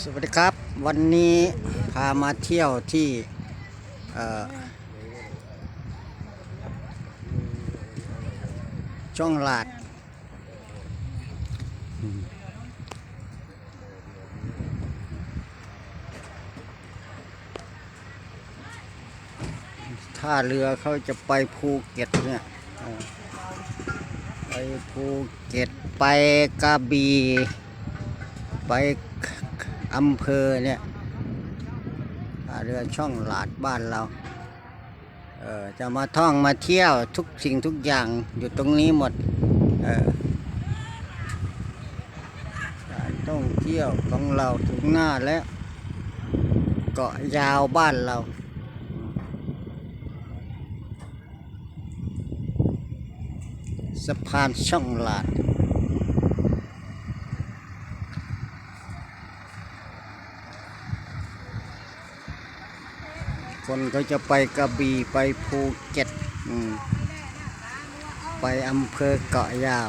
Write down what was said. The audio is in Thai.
สวัสดีครับ วันนี้พามาเที่ยวที่ช่องลาด ท่าเรือเขาจะไปภูเก็ตเนี่ย ไปภูเก็ตไปกระบี่ไปอำเภอเนี่ยเรือช่องหลาดบ้านเราเออจะมาท่องมาเที่ยวทุกสิ่งทุกอย่างอยู่ตรงนี้หมดเออการท่องเที่ยวของเราถึงหน้าแล้วเกาะยาวบ้านเรา สะพานช่องลาด คนก็จะไปกระบี่ไปภูเก็ตไปอำเภอเกาะยาว